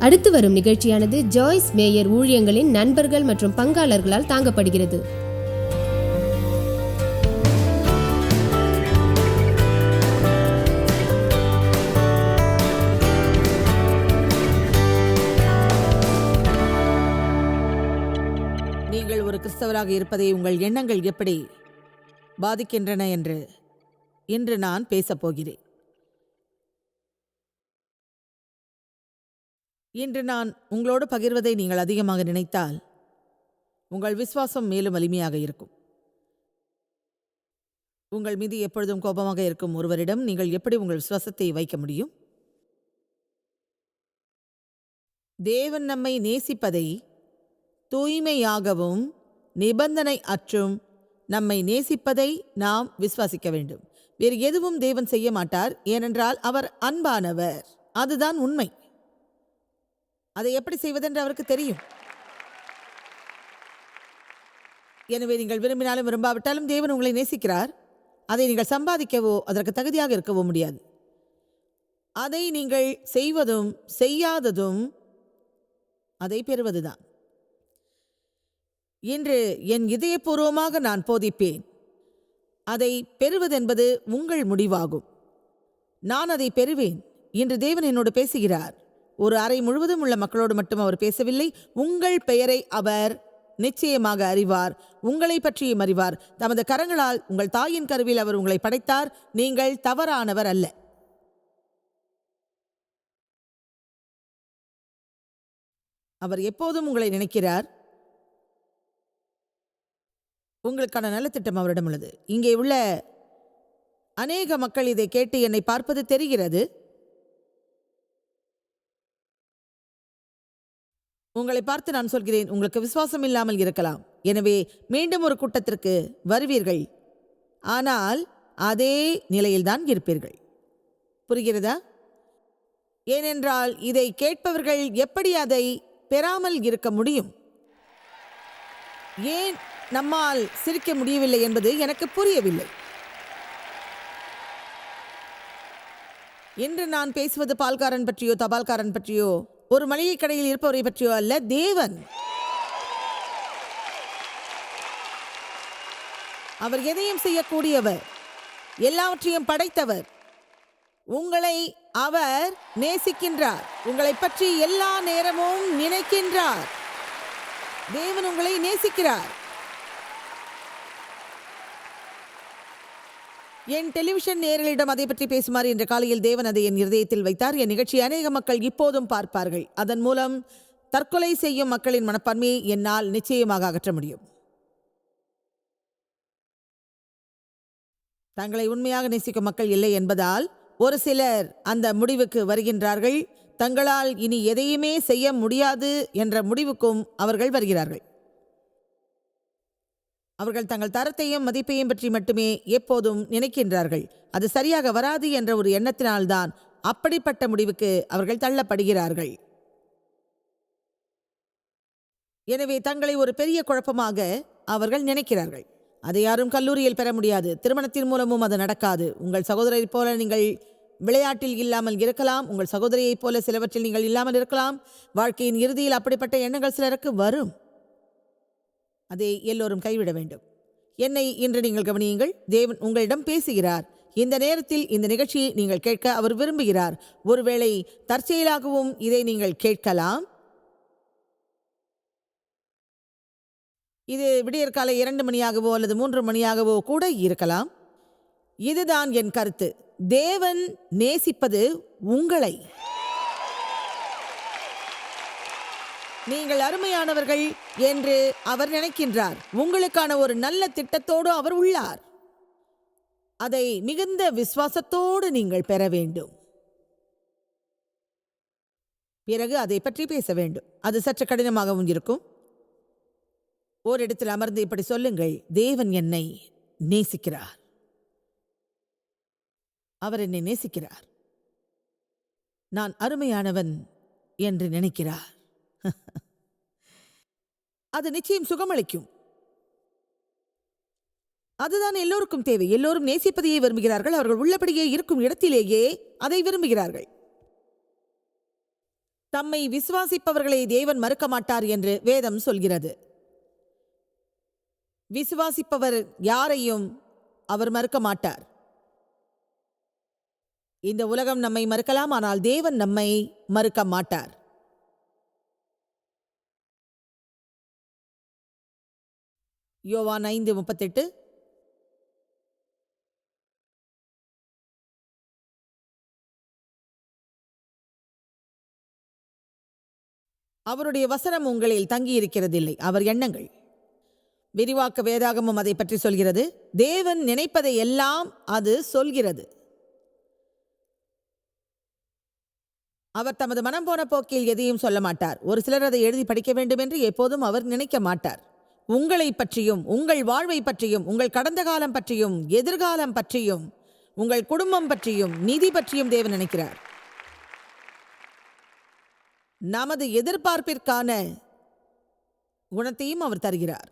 அடுத்து வரும் நிகழ்ச்சியானது ஜாய்ஸ் மேயர் ஊழியங்களின் நண்பர்கள் மற்றும் பங்காளர்களால் தாங்கப்படுகிறது. நீங்கள் ஒரு கிறிஸ்தவராக இருப்பதை உங்கள் எண்ணங்கள் எப்படி பாதிக்கின்றன என்று இன்று நான் பேசப் இன்று நான் உங்களோடு பகிர்வதை நீங்கள் அதிகமாக நினைத்தால் உங்கள் விசுவாசம் மேலும் வலிமையாக இருக்கும். உங்கள் மீது எப்பொழுதும் கோபமாக இருக்கும் ஒருவரிடம் நீங்கள் எப்படி உங்கள் விசுவாசத்தை வைக்க முடியும்? தேவன் நம்மை நேசிப்பதை தூய்மையாகவும் நிபந்தனை அற்றும் நம்மை நேசிப்பதை நாம் விசுவாசிக்க வேண்டும். வேறு எதுவும் தேவன் செய்ய மாட்டார் ஏனென்றால் அவர் அன்பானவர். அதுதான் உண்மை. அதை எப்படி செய்வதென்று அவருக்கு தெரியும். எனவே நீங்கள் விரும்பினாலும் விரும்பாவிட்டாலும் தேவன் உங்களை நேசிக்கிறார். அதை நீங்கள் சம்பாதிக்கவோ அதற்கு தகுதியாக இருக்கவோ முடியாது. அதை நீங்கள் செய்வதும் செய்யாததும் அதை பெறுவதுதான். இன்று என் இதயபூர்வமாக நான் போதிப்பேன். அதை பெறுவதென்பது உங்கள் முடிவாகும். நான் அதை பெறுவேன் இன்று தேவன் என்னோடு பேசுகிறார். ஒரு அறை முழுவதும் உள்ள மக்களோடு மட்டும் அவர் பேசவில்லை. உங்கள் பெயரை அவர் நிச்சயமாக அறிவார். உங்களை பற்றியும் அறிவார். தமது கரங்களால் உங்கள் தாயின் கருவில் அவர் உங்களை படைத்தார். நீங்கள் தவறானவர் அல்ல. அவர் எப்போதும் உங்களை நினைக்கிறார். உங்களுக்கான நலத்திட்டம் அவரிடம் உள்ளது. இங்கே உள்ள அநேக மக்கள் இதை கேட்டு என்னை பார்ப்பது தெரிகிறது. உங்களை பார்த்து நான் சொல்கிறேன் உங்களுக்கு விசுவாசம் இல்லாமல் இருக்கலாம். எனவே மீண்டும் ஒரு கூட்டத்திற்கு வருவீர்கள். ஆனால் அதே நிலையில்தான் இருப்பீர்கள். புரிகிறதா? ஏனென்றால் இதை கேட்பவர்கள் எப்படி அதை பெறாமல் இருக்க முடியும்? ஏன் நம்மால் சிரிக்க முடியவில்லை என்பது எனக்கு புரியவில்லை. இன்று நான் பேசுவது பால்காரன் பற்றியோ தபால்காரன் பற்றியோ ஒரு மளிகை கடையில் இருப்பவரை பற்றியோ அல்ல தேவன். அவர் எதையும் செய்யக்கூடியவர் எல்லாவற்றையும் படைத்தவர். உங்களை அவர் நேசிக்கின்றார். உங்களை பற்றி எல்லா நேரமும் நினைக்கின்றார். தேவன் உங்களை நேசிக்கிறார். என் டெலிவிஷன் நேயர்களிடம் அதை பற்றி பேசுமாறு இன்று காலையில் தேவன் அதை என் இருதயத்தில் வைத்தார். என் நிகழ்ச்சி அநேக மக்கள் இப்போதும் பார்ப்பார்கள். அதன் மூலம் தற்கொலை செய்யும் மக்களின் மனப்பான்மையை என்னால் நிச்சயமாக அகற்ற முடியும். தங்களை உண்மையாக நேசிக்கும் மக்கள் இல்லை என்பதால் ஒரு சிலர் அந்த முடிவுக்கு வருகின்றார்கள். தங்களால் இனி எதையுமே செய்ய முடியாது என்ற முடிவுக்கும் அவர்கள் வருகிறார்கள். அவர்கள் தங்கள் தரத்தையும் மதிப்பையும் பற்றி மட்டுமே எப்போதும் நினைக்கின்றார்கள். அது சரியாக வராது என்ற ஒரு எண்ணத்தினால்தான் அப்படிப்பட்ட முடிவுக்கு அவர்கள் தள்ளப்படுகிறார்கள். எனவே தங்களை ஒரு பெரிய குழப்பமாக அவர்கள் நினைக்கிறார்கள். அதை யாரும் கல்லூரியில் பெற முடியாது. திருமணத்தின் மூலமும் அது நடக்காது. உங்கள் சகோதரரைப் போல நீங்கள் விளையாட்டில் இல்லாமல் இருக்கலாம். உங்கள் சகோதரியைப் போல சிலவற்றில் நீங்கள் இல்லாமல் இருக்கலாம். வாழ்க்கையின் இறுதியில் அப்படிப்பட்ட எண்ணங்கள் சிலருக்கு வரும். அதை எல்லோரும் கைவிட வேண்டும். என்னை இன்று நீங்கள் கவனியுங்கள் தேவன் உங்களிடம் பேசுகிறார். இந்த நேரத்தில் இந்த நிகழ்ச்சியை நீங்கள் கேட்க அவர் விரும்புகிறார். ஒருவேளை தற்செயலாகவும் இதை நீங்கள் கேட்கலாம். இது விடியற்காலை இரண்டு மணியாகவோ அல்லது மூன்று மணியாகவோ கூட இருக்கலாம். இதுதான் என் கருத்து. தேவன் நேசிப்பது உங்களை. நீங்கள் அருமையானவர்கள் என்று அவர் நினைக்கின்றார். உங்களுக்கான ஒரு நல்ல திட்டத்தோடு அவர் உள்ளார். அதை மிகுந்த விசுவாசத்தோடு நீங்கள் பெற வேண்டும். பிறகு அதை பற்றி பேச வேண்டும். அது சற்று கடினமாகவும் இருக்கும். ஓரிடத்தில் அமர்ந்து இப்படி சொல்லுங்கள் தேவன் என்னை நேசிக்கிறார். அவர் என்னை நேசிக்கிறார். நான் அருமையானவன் என்று நினைக்கிறார். அது நிச்சயம் சுகமளிக்கும். அதுதான் எல்லோருக்கும் தேவை. எல்லோரும் நேசிப்பதையே விரும்புகிறார்கள். அவர்கள் உள்ளபடியே இருக்கும் இடத்திலேயே அதை விரும்புகிறார்கள். தம்மை விசுவாசிப்பவர்களை தேவன் மறுக்க மாட்டார் என்று வேதம் சொல்கிறது. விசுவாசிப்பவர் யாரையும் அவர் மறுக்க மாட்டார். இந்த உலகம் நம்மை மறுக்கலாம் ஆனால் தேவன் நம்மை மறுக்க மாட்டார். யோவான் ஐந்து முப்பத்தெட்டு. அவருடைய வசனம் உங்களில் தங்கியிருக்கிறதில்லை. அவர் எண்ணங்கள். விரிவாக்க வேதாகமும் அதை பற்றி சொல்கிறது. தேவன் நினைப்பதை எல்லாம் அது சொல்கிறது. அவர் தமது மனம் போன போக்கில் எதையும் சொல்ல மாட்டார். ஒரு சிலர் அதை எழுதி படிக்க வேண்டும் என்று எப்போதும் அவர் நினைக்க மாட்டார். உங்களை பற்றியும் உங்கள் வாழ்வை பற்றியும் உங்கள் கடந்த காலம் பற்றியும் எதிர்காலம் பற்றியும் உங்கள் குடும்பம் பற்றியும் நிதி பற்றியும் தேவன் நினைக்கிறார். நமது எதிர்பார்ப்பிற்கான குணத்தையும் அவர் தருகிறார்.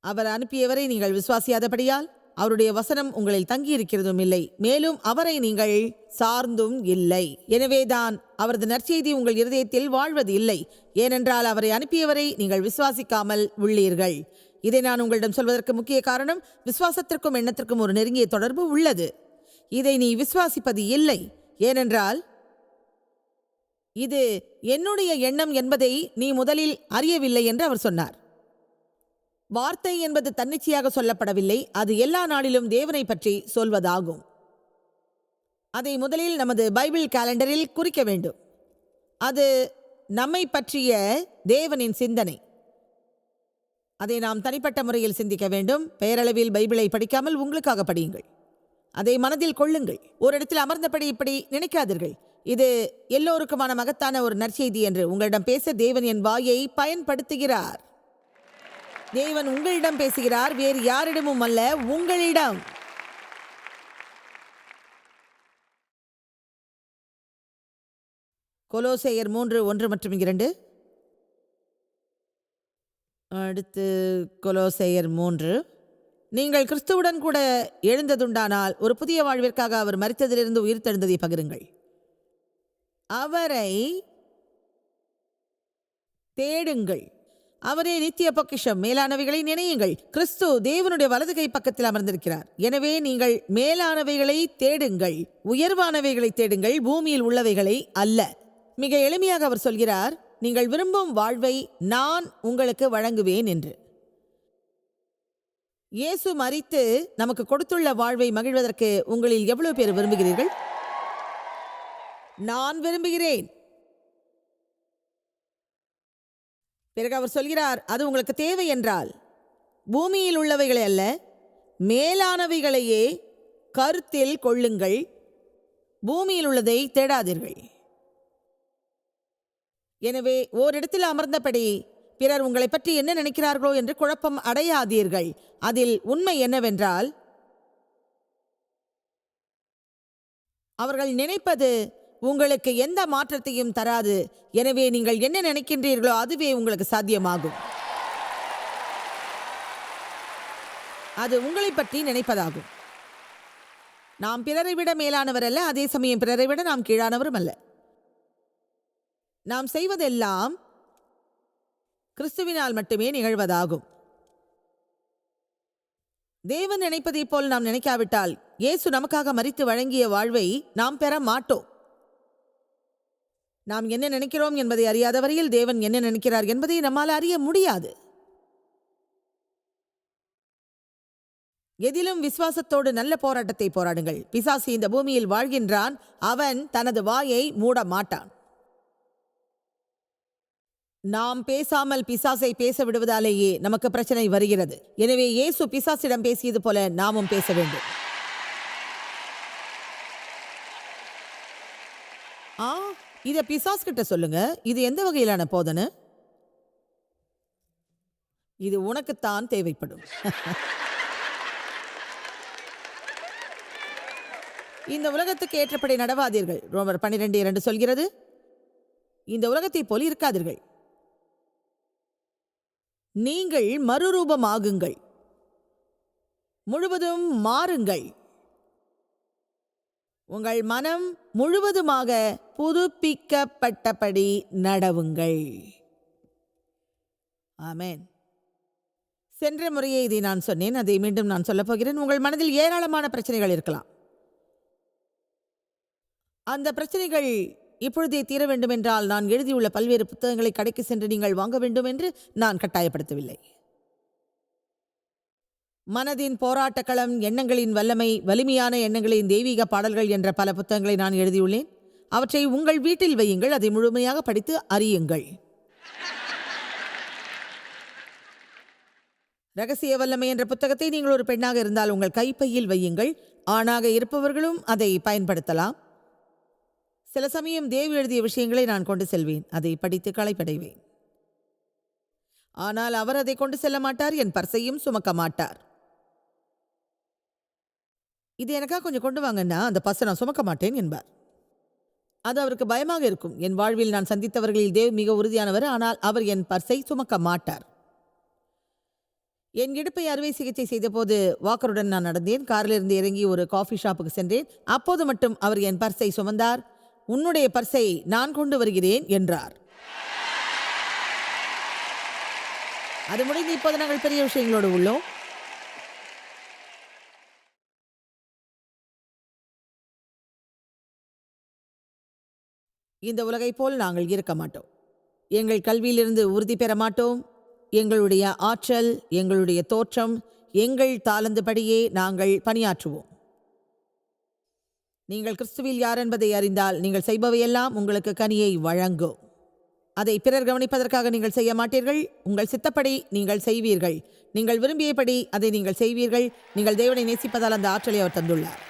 அவர் அனுப்பியவரை நீங்கள் விசுவாசியாதபடியால் அவருடைய வசனம் உங்களில் தங்கியிருக்கிறதும் இல்லை. மேலும் அவரை நீங்கள் சார்ந்தும் இல்லை. எனவேதான் அவரது நற்செய்தி உங்கள் இருதயத்தில் வாழ்வது இல்லை. ஏனென்றால் அவரை அனுப்பியவரை நீங்கள் விசுவாசிக்காமல் உள்ளீர்கள். இதை நான் உங்களிடம் சொல்வதற்கு முக்கிய காரணம் விசுவாசத்திற்கும் எண்ணத்திற்கும் ஒரு நெருங்கிய தொடர்பு உள்ளது. இதை நீ விசுவாசிப்பது இல்லை. ஏனென்றால் இது என்னுடைய எண்ணம் என்பதை நீ முதலில் அறியவில்லை என்று அவர் சொன்னார். வார்த்தை என்பது தன்னிச்சையாக சொல்லப்படவில்லை. அது எல்லா நாளிலும் தேவனை பற்றி சொல்வதாகும். அதை முதலில் நமது பைபிள் கேலண்டரில் குறிக்க வேண்டும். அது நம்மை பற்றிய தேவனின் சிந்தனை. அதை நாம் தனிப்பட்ட முறையில் சிந்திக்க வேண்டும். பெயரளவில் பைபிளை படிக்காமல் உங்களுக்காக படியுங்கள். அதை மனதில் கொள்ளுங்கள். ஒரு இடத்தில் அமர்ந்தபடி இப்படி நினைக்காதீர்கள். இது எல்லோருக்குமான மகத்தான ஒரு நற்செய்தி என்று உங்களிடம் பேச தேவன் என் வாயை பயன்படுத்துகிறார். தேவன் உங்களிடம் பேசுகிறார் வேறு யாரிடமும் அல்ல உங்களிடம். கொலோசேயர் மூன்று ஒன்று மற்றும் இரண்டு. அடுத்து கொலோசையர் மூன்று. நீங்கள் கிறிஸ்துவுடன் கூட எழுந்ததுண்டானால் ஒரு புதிய வாழ்விற்காக அவர் மரித்ததிலிருந்து உயிர்த்தெழுந்ததை பகிருங்கள். அவரை தேடுங்கள். அவரே நித்திய பொக்கிஷம் மேலானவைகளை நினையுங்கள். கிறிஸ்து தேவனுடைய வலது கை பக்கத்தில் அமர்ந்திருக்கிறார். எனவே நீங்கள் மேலானவைகளை தேடுங்கள். உயர்வானவைகளை தேடுங்கள். பூமியில் உள்ளவைகளை அல்ல. மிக எளிமையாக அவர் சொல்கிறார் நீங்கள் விரும்பும் வாழ்வை நான் உங்களுக்கு வழங்குவேன் என்று. இயேசு மரித்து நமக்கு கொடுத்துள்ள வாழ்வை மகிழ்வதற்கு உங்களில் எவ்வளவு பேர் விரும்புகிறீர்கள்? நான் விரும்புகிறேன். பிறகு அவர் சொல்கிறார் அது உங்களுக்கு தேவை என்றால் பூமியில் உள்ளவைகளை அல்ல மேலானவைகளையே கருத்தில் கொள்ளுங்கள் பூமியில் உள்ளதை தேடாதீர்கள். எனவே ஓரிடத்தில் அமர்ந்தபடி பிறர் உங்களை பற்றி என்ன நினைக்கிறார்களோ என்று குழப்பம் அடையாதீர்கள். அதில் உண்மை என்னவென்றால் அவர்கள் நினைப்பது உங்களுக்கு எந்த மாற்றத்தையும் தராது. எனவே நீங்கள் என்ன நினைக்கின்றீர்களோ அதுவே உங்களுக்கு சாத்தியமாகும். அது உங்களை பற்றி நினைப்பதாகும். நாம் பிறரை விட மேலானவர் அல்ல அதே சமயம் பிறரை விட நாம் கீழானவரும் அல்ல. நாம் செய்வதெல்லாம் கிறிஸ்துவினால் மட்டுமே நிகழ்வதாகும். தேவன் நினைப்பதைப் போல் நாம் நினைக்காவிட்டால் இயேசு நமக்காக மறித்து வழங்கிய வாழ்வை நாம் பெற மாட்டோம். நாம் என்ன நினைக்கிறோம் என்பதை அறியாத வரையில் தேவன் என்ன நினைக்கிறார் என்பதை நம்மால் அறிய முடியாது. எதிலும் விசுவாசத்தோடு நல்ல போராட்டத்தை போராடுங்கள். பிசாசு இந்த பூமியில் வாழ்கின்றான். அவன் தனது வாயை மூட மாட்டான் நாம் பேசாமல் பிசாசை பேச விடுவதாலேயே நமக்கு பிரச்சனை வருகிறது. எனவே இயேசு பிசாசிடம் பேசியது போல நாமும் பேச வேண்டும். ஆ இதை பிசாஸ் கிட்ட சொல்லுங்க. இது எந்த வகையிலான போதனை? இது உனக்குத்தான் தேவைப்படும். இந்த உலகத்துக்கு ஏற்றபடி நடவாதீர்கள். ரோமர் பன்னிரெண்டு இரண்டு சொல்கிறது. இந்த உலகத்தை போல் இருக்காதீர்கள். நீங்கள் மறுரூபமாகுங்கள். முழுவதும் மாறுங்கள். உங்கள் மனம் முழுவதுமாக புதுப்பிக்கப்பட்டபடி நடவுங்கள். ஆமேன். சென்ற முறையே இதை நான் சொன்னேன் அதை மீண்டும் நான் சொல்லப் போகிறேன். உங்கள் மனதில் ஏராளமான பிரச்சனைகள் இருக்கலாம். அந்த பிரச்சனைகள் இப்பொழுதே தீர வேண்டும் என்றால் நான் எழுதியுள்ள பல்வேறு புத்தகங்களை கடைக்கு சென்று நீங்கள் வாங்க வேண்டும் என்று நான் கட்டாயப்படுத்தவில்லை. மனதின் போராட்டக்களம் எண்ணங்களின் வல்லமை வலிமையான எண்ணங்களின் தெய்வீக பாடல்கள் என்ற பல புத்தகங்களை நான் எழுதியுள்ளேன். அவற்றை உங்கள் வீட்டில் வையுங்கள் அதை முழுமையாக படித்து அறியுங்கள். ரகசிய வல்லமை என்ற புத்தகத்தை நீங்கள் ஒரு பெண்ணாக இருந்தால் உங்கள் கைப்பையில் வையுங்கள். ஆணாக இருப்பவர்களும் அதை பயன்படுத்தலாம். சில சமயம் தேவி எழுதிய விஷயங்களை நான் கொண்டு செல்வேன் அதை படித்து களைப்படைவேன். ஆனால் அவர் அதை கொண்டு செல்ல மாட்டார் என் பர்சையும் சுமக்க மாட்டார். இது எனக்காக கொஞ்சம் கொண்டு வாங்கன்னா அந்த பர்ஸை நான் சுமக்க மாட்டேன் என்பார். அது அவருக்கு பயமாக இருக்கும். என் வாழ்வில் நான் சந்தித்தவர்களில் தேவ் மிக உறுதியானவர். ஆனால் அவர் என் பர்ஸை சுமக்க மாட்டார். என் இடுப்பை அறுவை சிகிச்சை செய்தபோது வாக்கருடன் நான் நடந்தேன். காரிலிருந்து இறங்கி ஒரு காஃபி ஷாப்புக்கு சென்றேன். அப்போது மட்டும் அவர் என் பர்ஸை சுமந்தார். உன்னுடைய பர்ஸை நான் கொண்டு வருகிறேன் என்றார். அது முடிந்து இப்போது நாங்கள் பெரிய விஷயங்களோடு உள்ளோம். இந்த உலகைப் போல் நாங்கள் இருக்க மாட்டோம். எங்கள் கல்வியிலிருந்து உறுதி பெற மாட்டோம். எங்களுடைய ஆற்றல் எங்களுடைய தோற்றம் எங்கள் தாளந்துபடியே நாங்கள் பணியாற்றுவோம். நீங்கள் கிறிஸ்துவில் யார் என்பதை அறிந்தால் நீங்கள் செய்பவையெல்லாம் உங்களுக்கு கனியை வழங்கும். அதை பிறர் கவனிப்பதற்காக நீங்கள் செய்ய மாட்டீர்கள். உங்கள் சித்தப்படி நீங்கள் செய்வீர்கள். நீங்கள் விரும்பியபடி அதை நீங்கள் செய்வீர்கள். நீங்கள் தேவனை நேசிப்பதால் அந்த ஆற்றலை அவர் தந்துள்ளார்.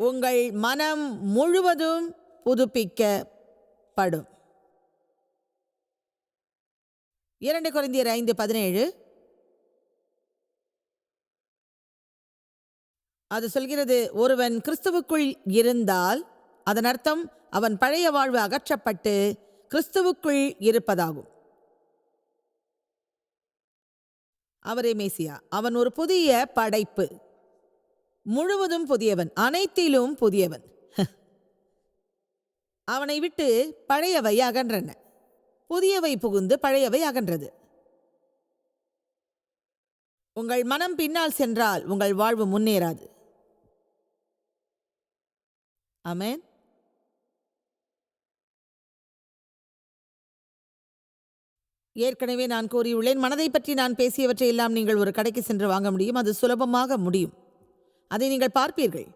உங்கள் மனம் முழுவதும் புதுப்பிக்கப்படும். இரண்டு குறைந்தியர் ஐந்து பதினேழு. அது சொல்கிறது ஒருவன் கிறிஸ்துவுக்குள் இருந்தால் அதன் அர்த்தம் அவன் பழைய வாழ்வு அகற்றப்பட்டு கிறிஸ்துவுக்குள் இருப்பதாகும். அவரே மேசியா அவன் ஒரு புதிய படைப்பு. முழுவதும் புதியவன் அனைத்திலும் புதியவன். அவனை விட்டு பழையவை அகன்றன. புதியவை புகுந்து பழையவை அகன்றது. உங்கள் மனம் பின்னால் சென்றால் உங்கள் வாழ்வு முன்னேறாது. அமேன் ஏற்கனவே நான் கூறியுள்ளேன் மனதை பற்றி நான் பேசியவற்றை எல்லாம் நீங்கள் ஒரு கடைக்கு சென்று வாங்க முடியும் அது சுலபமாக முடியும். அதை நீங்கள் பார்ப்பீர்கள்.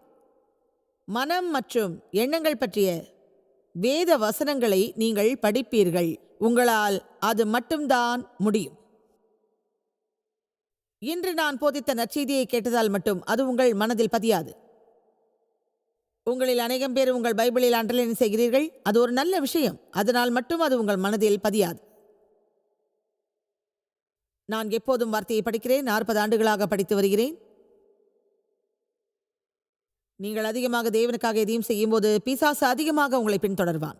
மனம் மற்றும் எண்ணங்கள் பற்றிய வேத வசனங்களை நீங்கள் படிப்பீர்கள். உங்களால் அது மட்டும்தான் முடியும். இன்று நான் போதித்த நற்செய்தியை கேட்டதால் மட்டும் அது உங்கள் மனதில் பதியாது. உங்களில் அநேகம் பேர் உங்கள் பைபிளில் அண்டர்லைன் செய்கிறீர்கள். அது ஒரு நல்ல விஷயம். அதனால் மட்டும் அது உங்கள் மனதில் பதியாது. நான் எப்போதும் வார்த்தையை படிக்கிறேன். நாற்பது ஆண்டுகளாக படித்து வருகிறேன். நீங்கள் அதிகமாக தேவனுக்காக எதையும் செய்யும்போது பிசாசு அதிகமாக உங்களை பின்தொடர்வான்.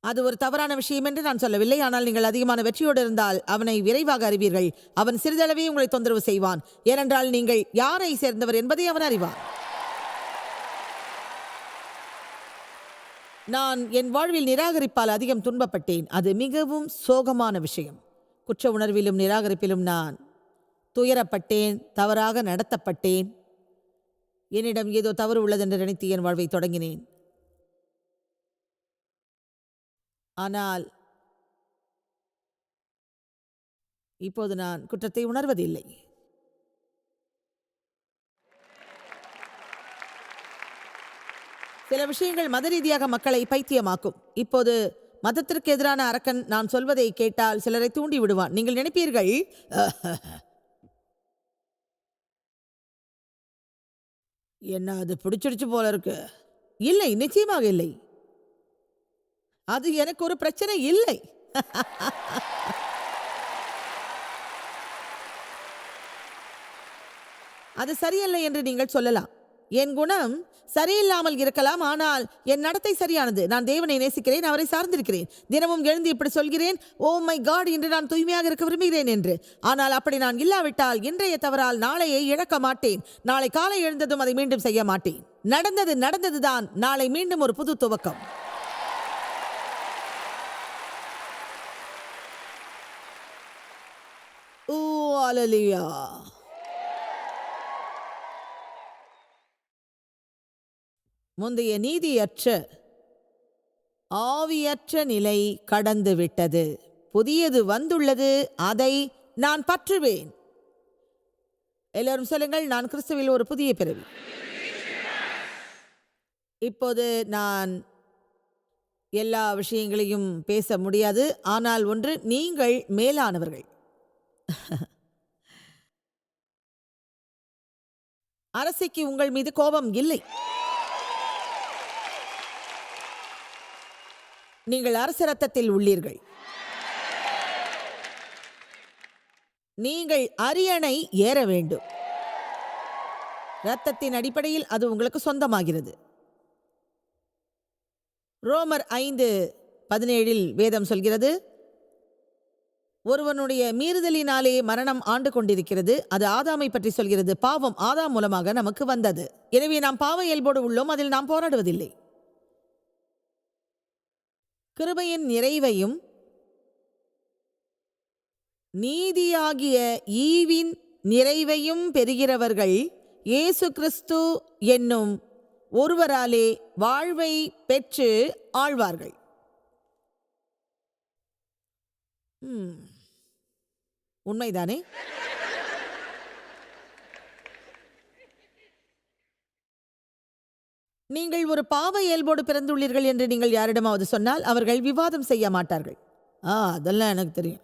அது ஒரு தவறான விஷயம் என்று நான் சொல்லவில்லை. ஆனால் நீங்கள் அதிகமான வெற்றியோடு இருந்தால் அவனை விரைவாக அறிவீர்கள். அவன் சிறிதளவே உங்களை தொந்தரவு செய்வான். ஏனென்றால் நீங்கள் யாரை சேர்ந்தவர் என்பதை அவன் அறிவான். நான் என் வாழ்வில் நிராகரிப்பால் அதிகம் துன்பப்பட்டேன். அது மிகவும் சோகமான விஷயம். குற்ற உணர்விலும் நிராகரிப்பிலும் நான் துயரப்பட்டேன் தவறாக நடத்தப்பட்டேன். என்னிடம் ஏதோ தவறு உள்ளதென்று நினைத்து என் வாழ்வை தொடங்கினேன். ஆனால் இப்போது நான் குற்றத்தை உணர்வதில்லை. சில விஷயங்கள் மத ரீதியாக மக்களை பைத்தியமாக்கும். இப்போது மதத்திற்கு எதிரான அரக்கன் நான் சொல்வதை கேட்டால் சிலரை தூண்டி விடுவான். நீங்கள் நினைப்பீர்கள் என்ன அது பிடிச்சிடுச்சு போல இருக்கு. இல்லை நிச்சயமாக இல்லை. அது எனக்கு ஒரு பிரச்சனை இல்லை. அது சரியல்ல என்று நீங்கள் சொல்லலாம். என் குணம் சரியில்லாமல் இருக்கலாம் ஆனால் என் நடத்தை சரியானது. நான் தேவனை நேசிக்கிறேன் அவரை சார்ந்திருக்கிறேன். தினமும் எழுந்து இப்படி சொல்கிறேன் ஓ மை காட் இன்று நான் தூய்மையாக இருக்க விரும்புகிறேன் என்று. ஆனால் அப்படி நான் இல்லாவிட்டால் இன்றைய தவறால் நாளையை இழக்க மாட்டேன். நாளை காலை எழுந்ததும் அதை மீண்டும் செய்ய மாட்டேன். நடந்தது நடந்ததுதான். நாளை மீண்டும் ஒரு புது துவக்கம். ஓ அலலியா முந்தைய நீதியற்ற ஆவியற்ற நிலை கடந்து விட்டது புதியது வந்துள்ளது அதை நான் பற்றுவேன். எல்லோரும் சொல்லுங்கள் நான் கிறிஸ்துவில் ஒரு புதிய பிறவி. இப்போது நான் எல்லா விஷயங்களையும் பேச முடியாது ஆனால் ஒன்று நீங்கள் மேலானவர்கள். அரசிக்கு உங்கள் மீது கோபம் இல்லை. நீங்கள் அரச ரத்தத்தில் உள்ளீர்கள். நீங்கள் அரியணை ஏற வேண்டும். ரத்தத்தின் அடிப்படையில் அது உங்களுக்கு சொந்தமாகிறது. ரோமர் ஐந்து பதினேழில் வேதம் சொல்கிறது ஒருவனுடைய மீறுதலினாலே மரணம் ஆண்டு கொண்டிருக்கிறது. அது ஆதாமை பற்றி சொல்கிறது. பாவம் ஆதாம் மூலமாக நமக்கு வந்தது. எனவே நாம் பாவ இயல்போடு உள்ளோம். அதில் நாம் போராடுவதில்லை. கிருபையின் நிறைவையும் நீதியாகிய ஈவின் நிறைவையும் பெறுகிறவர்கள் இயேசு கிறிஸ்து என்னும் ஒருவராலே வாழ்வை பெற்று ஆழ்வார்கள். உண்மைதானே? நீங்கள் ஒரு பாவ இயல்போடு பிறந்துள்ளீர்கள் என்று நீங்கள் யாரிடமாவது சொன்னால் அவர்கள் விவாதம் செய்ய மாட்டார்கள். ஆ அதெல்லாம் எனக்கு தெரியும்.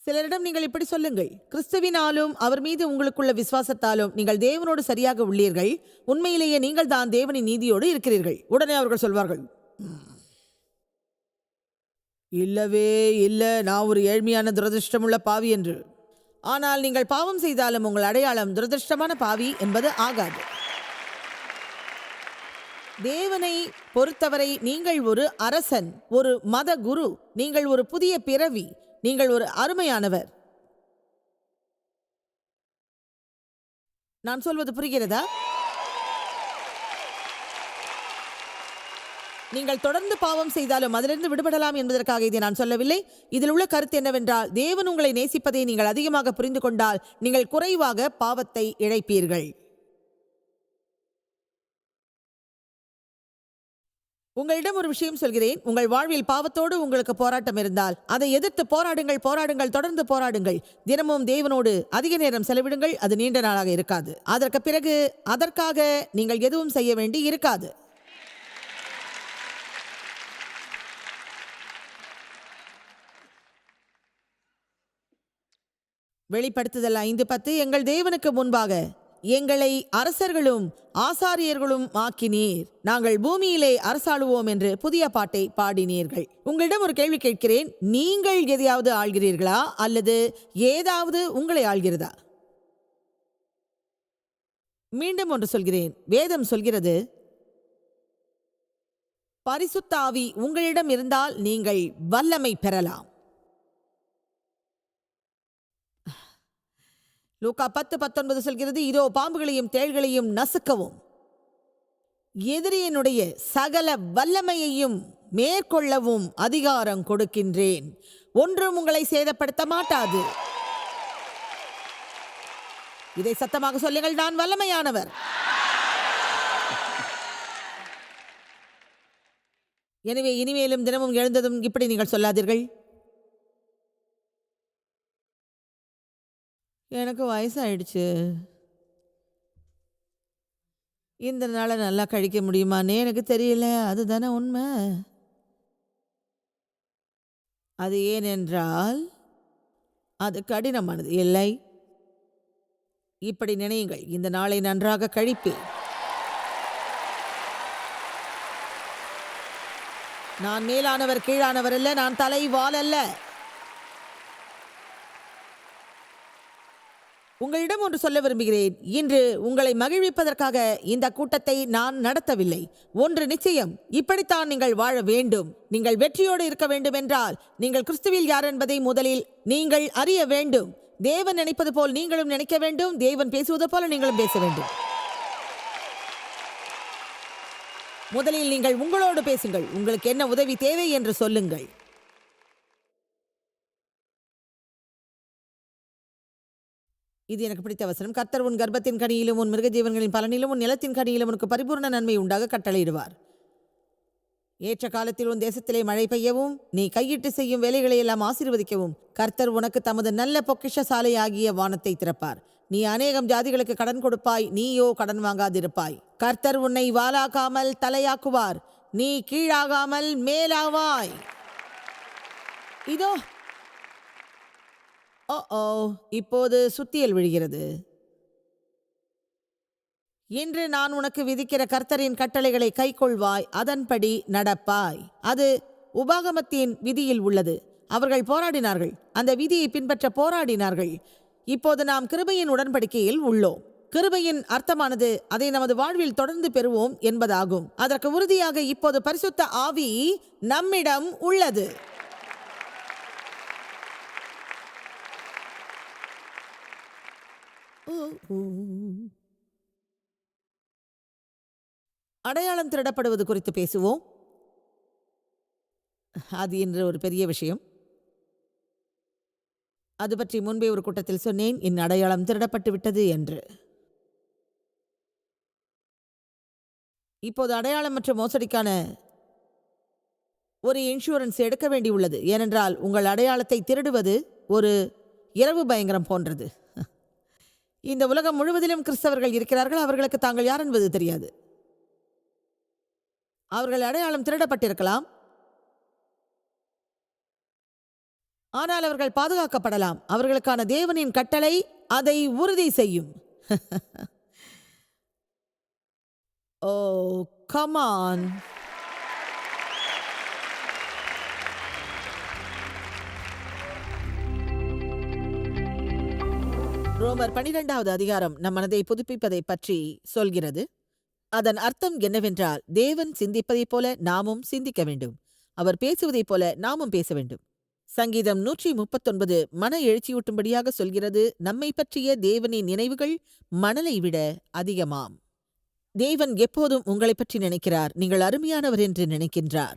சிலரிடம் நீங்கள் இப்படி சொல்லுங்கள். கிறிஸ்துவினாலும் அவர் மீது உங்களுக்குள்ள விசுவாசத்தாலும் நீங்கள் தேவனோடு சரியாக உள்ளீர்கள். உண்மையிலேயே நீங்கள் தான் தேவனின் நீதியோடு இருக்கிறீர்கள். உடனே அவர்கள் சொல்வார்கள். "ம், இல்லவே இல்லை நான் ஒரு ஏழ்மையான துரதிருஷ்டமுள்ள பாவி என்று. ஆனால் நீங்கள் பாவம் செய்தாலும் உங்கள் அடையாளம் துரதிருஷ்டமான பாவி என்பது ஆகாது. தேவனை பொறுத்தவரை நீங்கள் ஒரு அரசன் ஒரு மத குரு நீங்கள் ஒரு புதிய பிறவி நீங்கள் ஒரு அருமையானவர். நான் சொல்வது புரிகிறதா? நீங்கள் தொடர்ந்து பாவம் செய்தாலும் அதிலிருந்து விடுபடலாம் என்பதற்காக இதை நான் சொல்லவில்லை. இதில் உள்ள கருத்து என்னவென்றால் தேவன் உங்களை நேசிப்பதை நீங்கள் அதிகமாக புரிந்து கொண்டால் நீங்கள் குறைவாக பாவத்தை இழைப்பீர்கள். உங்களிடம் ஒரு விஷயம் சொல்கிறேன். உங்கள் வாழ்வில் பாவத்தோடு உங்களுக்கு போராட்டம் இருந்தால் அதை எதிர்த்து போராடுங்கள் போராடுங்கள் தொடர்ந்து போராடுங்கள். தினமும் தேவனோடு அதிக நேரம் செலவிடுங்கள் அது நீண்ட நாளாக இருக்காது. அதற்கு பிறகு அதற்காக நீங்கள் எதுவும் செய்ய வேண்டி இருக்காது. வெளிப்படுத்துதல் ஐந்து பத்து எங்கள் தேவனுக்கு முன்பாக எங்களை அரசர்களும் ஆசாரியர்களும் ஆக்கினீர். நாங்கள் பூமியிலே அரசாளுவோம் என்று புதிய பாட்டை பாடினீர்கள். உங்களிடம் ஒரு கேள்வி கேட்கிறேன். நீங்கள் எதையாவது ஆள்கிறீர்களா? அல்லது ஏதாவது உங்களை ஆள்கிறதா? மீண்டும் ஒன்று சொல்கிறேன். வேதம் சொல்கிறது பரிசுத்தாவி உங்களிடம் இருந்தால் நீங்கள் வல்லமை பெறலாம். லூக்கா பத்து பத்தொன்பது சொல்கிறது இதோ பாம்புகளையும் தேள்களையும் நசுக்கவும். எதிரியனுடைய சகல வல்லமையையும் மேற்கொள்ளவும் அதிகாரம் கொடுக்கின்றேன். ஒன்றும் உங்களை சேதப்படுத்த மாட்டாது. இதை சத்தமாக சொல்லுங்கள் நான் வல்லமையானவர். எனவே இனிமேலும் தினமும் எழுந்ததும் இப்படி நீங்கள் சொல்லாதீர்கள். எனக்கு வயசாயிடுச்சு. இந்த நாளை நல்லா கழிக்க முடியுமான்னு எனக்கு தெரியல. அதுதானே உண்மை. அது ஏனென்றால் அது கடினமானது. இல்லை. இப்படி நினையுங்கள். இந்த நாளை நன்றாக கழிப்பேன். நான் மேலானவர் கீழானவர் அல்ல. நான் தலை வால் அல்ல. உங்களிடம் ஒன்று சொல்ல விரும்புகிறேன். இன்று உங்களை மகிழ்விப்பதற்காக இந்த கூட்டத்தை நான் நடத்தவில்லை. ஒன்று நிச்சயம் இப்படித்தான் நீங்கள் வாழ வேண்டும். நீங்கள் வெற்றியோடு இருக்க வேண்டும் என்றால் நீங்கள் கிறிஸ்துவில் யார் என்பதை முதலில் நீங்கள் அறிய வேண்டும். தேவன் நினைப்பது போல் நீங்களும் நினைக்க வேண்டும். தேவன் பேசுவது போல நீங்களும் பேச வேண்டும். முதலில் நீங்கள் உங்களோடு பேசுங்கள். உங்களுக்கு என்ன உதவி தேவை என்று சொல்லுங்கள். இது எனக்கு பிடித்த வசனம். கர்த்தர் உன் கர்ப்பத்தின் கனியிலும் உன் மிருக ஜீவன்களின் பலனிலும் உன் நிலத்தின் கனியிலும் உனக்கு பரிபூர்ண நன்மை உண்டாக கட்டளையிடுவார். ஏற்ற காலத்தில் உன் தேசத்திலே மழை பெய்யவும் நீ கையிட்டு செய்யும் வேலைகளை எல்லாம் ஆசீர்வதிக்கவும் கர்த்தர் உனக்கு தமது நல்ல பொக்கிஷ சாலையாகிய வானத்தை திறப்பார். நீ அநேகம் ஜாதிகளுக்கு கடன் கொடுப்பாய் நீயோ கடன் வாங்காதிருப்பாய். கர்த்தர் உன்னை வாலாக்காமல் தலையாக்குவார் நீ கீழாகாமல் மேலாவாய். இதோ ஓ ஓ இப்போது சுத்தியல் விழுகிறது. இன்று நான் உனக்கு விதிக்கிற கர்த்தரின் கட்டளைகளை கைக்கொள்வாய் அதன்படி நடப்பாய். அது உபாகமத்தின் விதியில் உள்ளது. அவர்கள் போராடினார்கள். அந்த விதியை பின்பற்ற போராடினார்கள். இப்போது நாம் கிருபையின் உடன்படிக்கையில் உள்ளோம். கிருபையின் அர்த்தமானது அதை நமது வாழ்வில் தொடர்ந்து பெறுவோம் என்பதாகும். அதற்கு உறுதியாக இப்போது பரிசுத்த ஆவி நம்மிடம் உள்ளது. அடையாளம் திருடப்படுவது குறித்து பேசுவோம். அது இன்று ஒரு பெரிய விஷயம். அது பற்றி முன்பே ஒரு கூட்டத்தில் சொன்னேன் என் அடையாளம் திருடப்பட்டு விட்டது என்று. இப்போது அடையாளம் மற்றும் மோசடிக்கான ஒரு இன்சூரன்ஸ் எடுக்க வேண்டியுள்ளது. ஏனென்றால் உங்கள் அடையாளத்தை திருடுவது ஒரு இரவு பயங்கரம் போன்றது. இந்த உலகம் முழுவதிலும் கிறிஸ்தவர்கள் இருக்கிறார்கள். அவர்களுக்கு தாங்கள் யார் என்பது தெரியாது. அவர்கள் அடையாளம் திருடப்பட்டிருக்கலாம். ஆனால் அவர்கள் பாதுகாக்கப்படலாம். அவர்களுக்கான தேவனின் கட்டளை அதை உறுதி செய்யும். ஓ கமான் ரோமர் பனிரெண்டாவது அதிகாரம் நம் மனதை புதுப்பிப்பதை பற்றி சொல்கிறது. அதன் அர்த்தம் என்னவென்றால் தேவன் சிந்திப்பதைப் போல நாமும் சிந்திக்க வேண்டும். அவர் பேசுவதைப் போல நாமும் பேச வேண்டும். சங்கீதம் நூற்றி முப்பத்தொன்பது மன எழுச்சியூட்டும்படியாக சொல்கிறது நம்மை பற்றிய தேவனின் நினைவுகள் மணலை விட அதிகமாம். தேவன் எப்போதும் உங்களைப் பற்றி நினைக்கிறார் நீங்கள் அருமையானவர் என்று நினைக்கின்றார்.